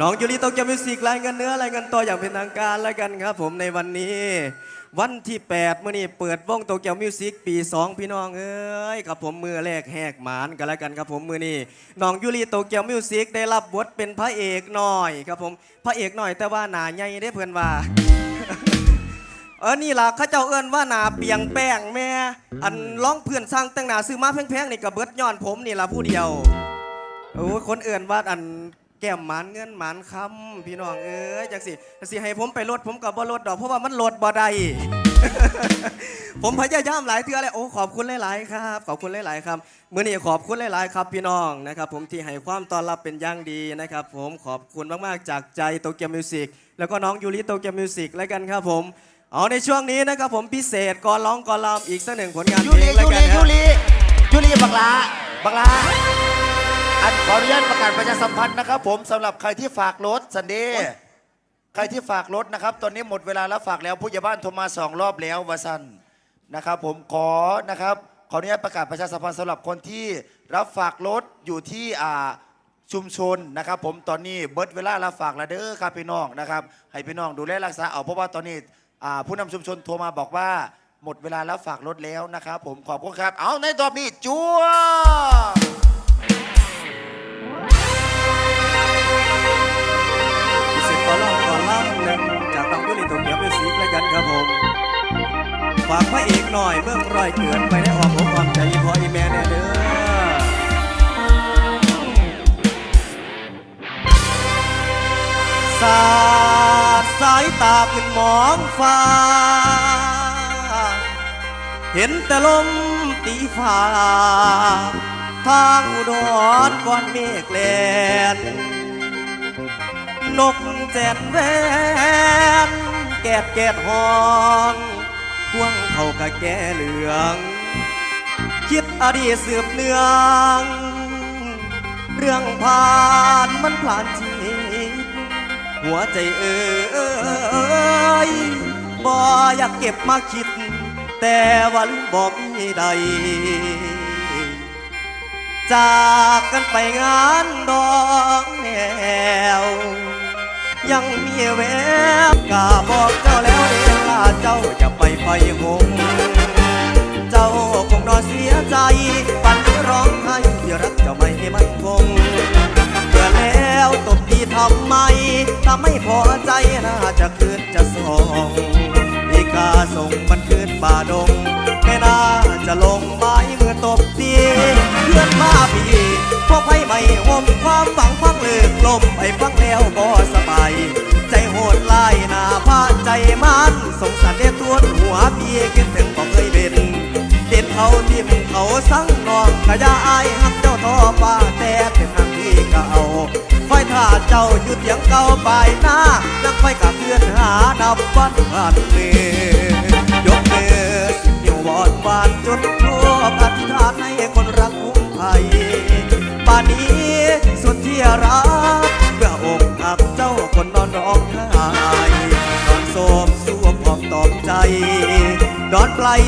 น้องยูริโตเกียวมิวสิกรายงานเนื้อรายงานตัวอย่างเป็นทางการแล้วกันครับ ผมในวันนี้ วันที่ 8 มื่อนี้เปิดวงโตเกียวมิวสิกปี 2 พี่น้องเอ้ยกับผมมือแรกแหกหมานกันแล้วกันครับผมมือนี้น้องยูริโตเกียวมิวสิกได้รับบทเป็นพระเอกหน่อยครับผมพระเอกหน่อยแต่ว่าหนาใหญ่ได้เพื่อนว่าเออนี่ล่ะข้าเจ้าเอิ้นว่าหนาเปียงแป้งแม่ อันร้องเพื่อนสร้างแต่งหนาซื้อมาแพงๆนี่กับเบิดย้อนผมนี่ล่ะผู้เดียวโอ้คนเอื่นว่าอัน แก้มหมานเงินหมานคำพี่น้องเอ้ยจังสิจังสิให้ผมไปรถผมกับบ่รถดอกเพราะว่ามันรถบ่ได้ ผมพยายามหลายเทื่อเลยโอ้ขอบคุณหลายๆครับขอบคุณหลายๆครับมื้อนี้ขอบคุณหลายๆครับ พี่น้องนะครับ ผมที่ให้ความต้อนรับเป็นอย่างดีนะครับ ผมขอบคุณมากๆจากใจโตเกียวมิวสิกแล้วก็น้องยูริโตเกียวมิวสิกแล้วกันครับผมเอาในช่วงนี้นะครับผมพิเศษก่อนร้องก่อนรำอีกสักหนึ่งผลงานเพลงแล้วยูกัรีนนะยูรียูรีบักลาบักลา อันขออนุญาตประกาศประชาสัมพันธ์นะครับ ผมสำหรับใครที่ฝากรถสันเดย์ใครที่ฝากรถนะครับ ตอนนี้หมดเวลาแล้วฝากแล้วผู้ใหญ่บ้านโทรมาสองรอบแล้ววาสันนะครับ ผมขอนะครับ ขออนุญาตประกาศประชาสัมพันธ์สำหรับคนที่รับฝากรถอยู่ที่อ่าชุมชนนะครับ ผมตอนนี้เบิดเวลารับฝากแล้วเด้อครับพี่น้องนะครับให้พี่น้องดูแลรักษาเอาเพราะว่าตอนนี้อ่าผู้นำชุมชนโทรมาบอกว่า หมดเวลารับฝากรถแล้วนะครับ ผมขอบคุณครับ เอาในตอบนี้จัว หนึ่งจากน้องยูริโตเกียวมิวสิกแล้วกันครับผม ฝากพระเอกหน่อยเมื่อรอยเกิดไปในอ้อมอกอ้อมใจพออีแม่แน่เด้อสาดสายตาขึ้นมองฟ้า เห็นแต่ลมตีฟ้า ทางอุดรก้อนเมฆแลน นกแจนแวนแกดแกดหองห่วงเขากะแก่เหลือง คิดอดีตสืบเนือง เรื่องผ่านมันผ่านชีวิตหัวใจเอ้ยบ่อยากเก็บมาคิด แต่วันบ่มีใด จากกันไปงานดองแนว ยังมีแววกาบอกเจ้าแล้วเองล่าเจ้าอย่าไปไฟหงเจ้าคงนอนเสียใจ ปันนี้ร้องไห้ที่รักเจ้าไม่มันคงเมื่อแล้วตบตีทำไมถ้าไม่พอใจน่าจะคืนจะส่งอีกาส่งมันคืนป่าดง ไม่น่าจะลงไม้เมื่อตบตีเพื่อนมาพี่พอไฟไม่หมความหวังฟังเลิกลมไปฟังแล้วก็สบ มันสงสารเด็ดทวนหัวพี่คิดถึงก็เคยเป็นเด็ดเขาทิมเขาสั่งนองขยาอายหักเจ้าทอฟ้าแต่เป็นทางที่เก่าไฟถ้าเจ้าหยุดยังเก่าไปหน้ายังไฟกับเพื่อนหานับวันผ่านมือยกเมือสิบนิ้ววอนวานจุดทูบอธิษฐานให้คนรักคุ้มภัยป่านนี้สุดที่รัก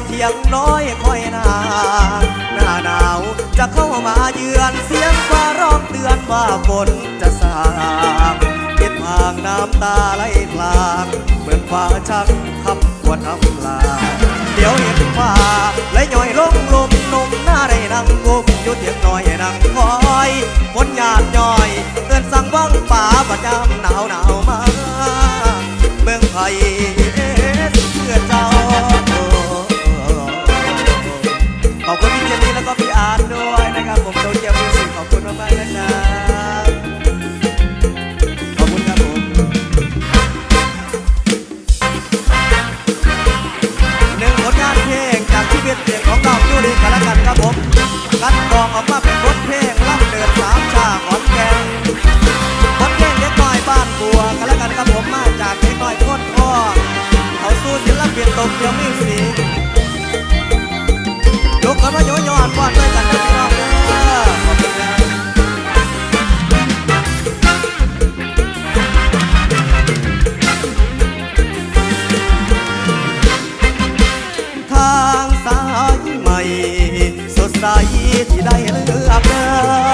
เที่ยงน้อยคอยนาหน้าหนาวจะเข้ามาเยือนเสียงฟ้าร้องเตือนว่าฝนจะสางเก็บห่างน้ำตาไหลพลางเหมือนฟ้าชักคำควรทำลา เดี๋ยวเห็นฟ้าไหลย่อยลงลมนมหน้าได้นั่งกุมอยู่เตียงน้อยนั่งคอยฝนหยาดย่อยเตือนสั่งวังป่าประจำ วิตเสียงของน้องยูริกันแล้วกันครับผมกัดกองออกมาเป็นบทเพลงล่ำเดินสามชาขอนแก่นบทเพลงเด็กน้อยบ้านบัวกันแล้วกันครับผมมาจากเด็กน้อยโคตรพ่อเขาสู้ศิลปินตกเดียวมิวสิก ใดที่ได้เลือกเดิน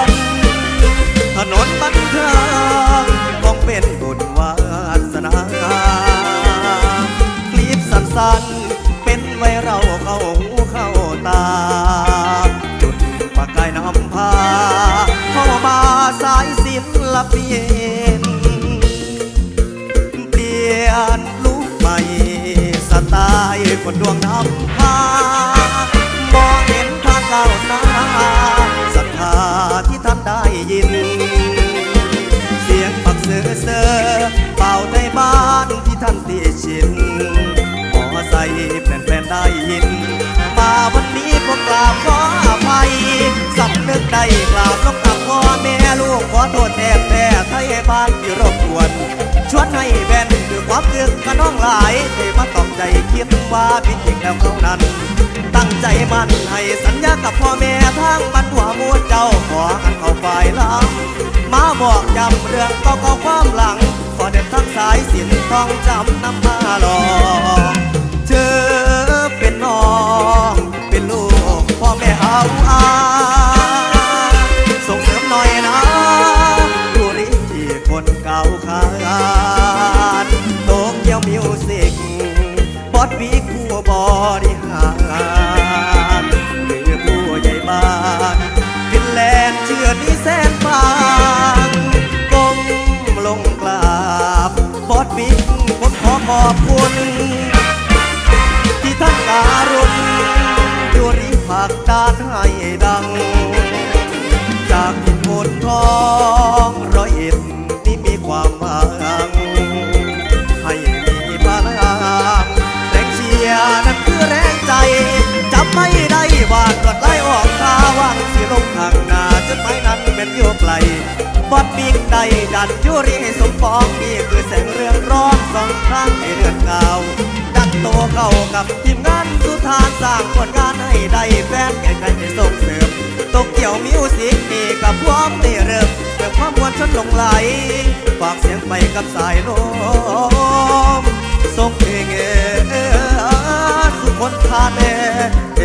โทษแทนแม่ไทยบ้านที่รบกวน ชวนให้แบนคือความเลือกกันน้องหลายเทมาต้องใจคิดว่าผิดจริงแล้วเขานั้น ตั้งใจมันให้สัญญากับพ่อแม่ทางบรรหัวหมูเจ้าขออันเขาฝ่ายหลังมาบอกย้ำเรื่องก็ก็ความหลังขอเด็ดทั้งสายสินทองจำนำมาหลอกเธอเป็นน้อง เป็นลูกพ่อแม่เอาอา เก่าขานโตเกียวมิวสิกบอดวีคู่บริหารหรือผู้ใหญ่บ้านฟินแลนด์เชื่อนี้แสนบางก้มลงกราบบอดบิ๊กผมขอขอบคุณ ที่ท่านการุณยูริผักดานให้ดัง จากทิ่นโพนทองร้อยเอ็ด บอดบิ๊กได้ดันยูริให้สมปองนี่คือแสงเรื่องร้อนสองข้งให้เดือนเก่าดันโตเข้ากับทีมงานสุธานสร้างผลงานให้ได้แฟนแก่ใครให้ส่งเสริมตกเกี่ยวมิวสิกนี่กับพร้อมได้เริ่มเกิดความมวลชนหลงไหลฝากเสียงไปกับสายลมส่งเพลงเออสุขคนทานเอ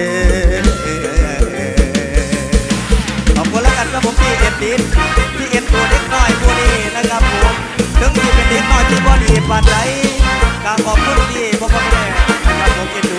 บ่ดีปานใดกาบขอบคุณที่พ่อพ่อแม่นะครับผมเอ็นดู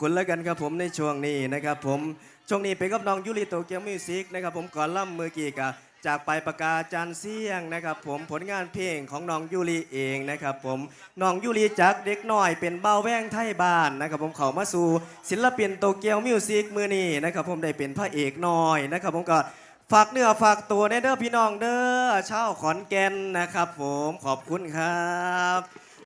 คุณแล้วกันครับผมในช่วงนี้นะครับผมช่วงนี้เป็นกับน้องยูริโตเกียวมิวสิกนะครับผมก่อนล่ำมือกีกะจากไปประกาศจันเสียงนะครับผมผลงานเพลงของน้องยูริเองนะครับผมน้องยูริจากเด็กน้อยเป็นเบาแว่งไทยบ้านนะครับผมเขามาสู่ศิลปินโตเกียวมิวสิกมือนี้นะครับผมได้เป็นพระเอกน้อยนะครับผมก็ฝากเนื้อฝากตัวในเด้อพี่น้องเด้อชาวขอนแก่นนะครับผมขอบคุณครับ